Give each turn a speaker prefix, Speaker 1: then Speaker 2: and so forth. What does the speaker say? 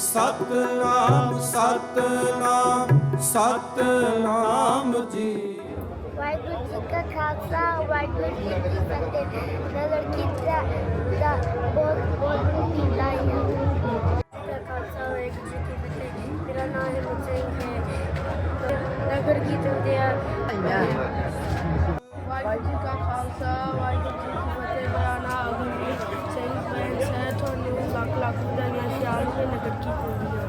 Speaker 1: ਸਤਨਾਮ ਸਤਨਾਮ ਸਤਨਾਮ ਜੀ।
Speaker 2: ਵਾਹਿਗੁਰੂ ਜੀ ਕਾ ਖਾਲਸਾ, ਵਾਹਿਗੁਰੂ ਜੀ ਕੀ ਫਤਿਹ। ਨਗਰ ਕੀਰਤਨ ਦਾ ਬਹੁਤ ਬਹੁਤ ਢੀਲਾ ਖਾਲਸਾ, ਵਾਹਿਗੁਰੂ ਜੀ ਕੀ ਫਤਿਹ। ਮੇਰਾ ਨਾਮ ਹਿੰਮਤ ਸਿੰਘ ਹੈ। ਨਗਰ ਕੀਰਤਨ ਦੇ ਵਾਹਿਗੁਰੂ ਜੀ ਕਾ ਖਾਲਸਾ, ਵਾਹਿਗੁਰੂ ਜੀ ਕੀ ਫਤਿਹ। ਮੇਰਾ ਨਾਮ ਅਗਮਜੀਤ ਸਿੰਘ ਹੈ। ਤੁਹਾਨੂੰ ਲੱਖ ਲੱਖ எனக்கு கிடைக்க போகுது